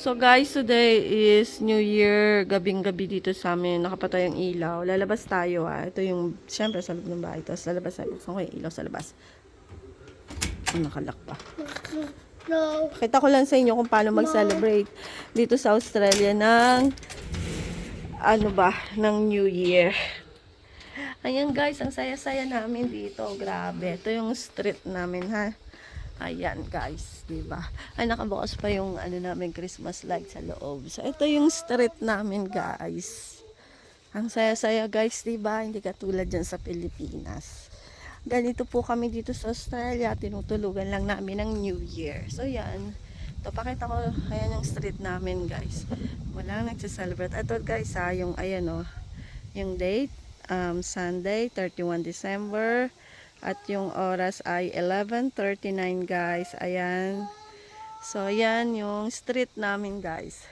So guys, today is New Year, gabing-gabi dito sa amin, nakapatay ang ilaw. Lalabas tayo ah. Ito yung, syempre sa loob ng bahay. Tapos lalabas tayo. Buksan ko yung ilaw sa labas. Oh, nakalak pa. No. Kita ko lang sa inyo kung paano mag-celebrate dito sa Australia ng ano ba, ng New Year. Ayan guys, ang saya-saya namin dito. Grabe. Ito yung street namin ha. Ayan guys, 'di ba? Ay nakabukas pa yung ano namin Christmas light sa loob. So ito yung street namin guys. Ang saya-saya guys, 'di ba? Hindi katulad diyan sa Pilipinas. Ganito po kami dito sa Australia, tinutulugan lang namin ng New Year. So yan. Ito, pakita ko, ayan yung street namin guys. Walang nagsiselebrate. Ito guys ha, yung ayan o, yung date, um, Sunday, 31 December. At yung oras ay 11.39 guys. Ayan. So, ayan yung street namin guys.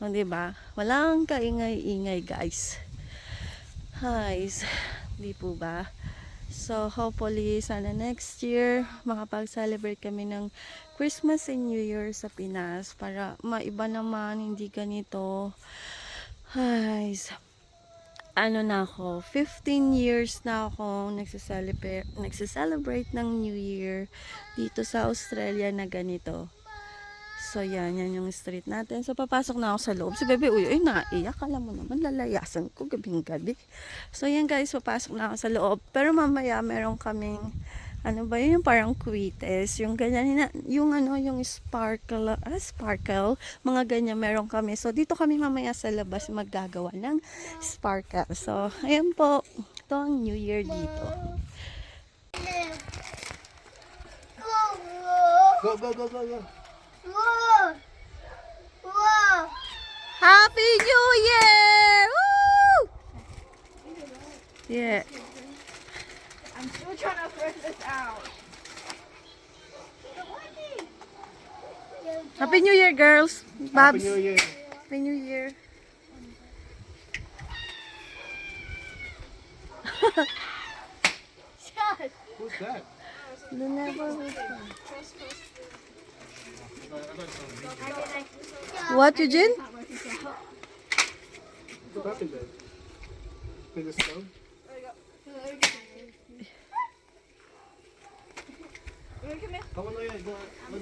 O, diba? Walang kaingay-ingay guys. Guys, di po ba? So, hopefully, sana next year, makapag-celebrate kami ng Christmas and New Year sa Pinas para maiba naman, hindi ganito. Guys, ano na ako, 15 years na ako nagsiselebrate, nagsiselebrate ng New Year dito sa Australia na ganito. So, yan, yan yung street natin. So, papasok na ako sa loob. Si Bebe, uy, ay, naiyak. Alam mo naman, lalayasan ko gabing gabi. So, yan guys, papasok na ako sa loob. Pero mamaya, meron kaming, ano ba yun, yung parang quites. Yung ganyan, na- yung ano, yung sparkle, ah, sparkle, mga ganyan meron kami. So, dito kami mamaya sa labas maggagawa ng sparkle. So, ayan po. Ito ang New Year dito. Go, go, go, go, go. Whoa. Whoa. Happy New Year! Woo! Yeah. I'm still trying to figure this out. Happy New Year, girls. Happy New Year. Happy New Year. Who's that? The never What, Eugene? What happened there? In the stove? Come go.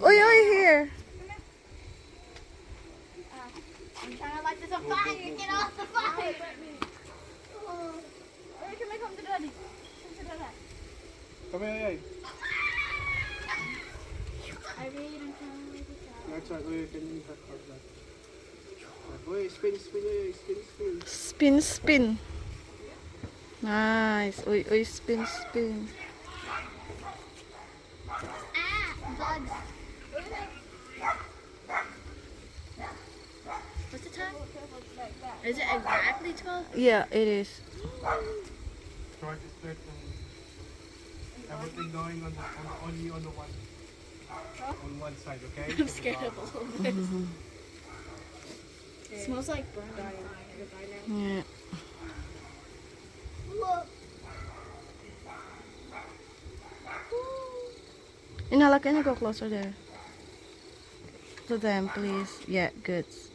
Oy, oy, here. I'm trying to light this on fire. Get off the fire. Where can we come to daddy? Come to daddy. Come here. I really don't know. That's right, Noya, can you have back? Noya, spin, spin, spin, spin. Spin, spin. Nice. Uy, uy, spin, spin. Ah, bugs. What's the time? Is it exactly 12? Yeah, it is. Try to start everything going on the on, only on the one on one side, okay? I'm scared of all of this. It smells like burned iron. Yeah. Inhala, can you go closer there? To them, please. Yeah, good. So,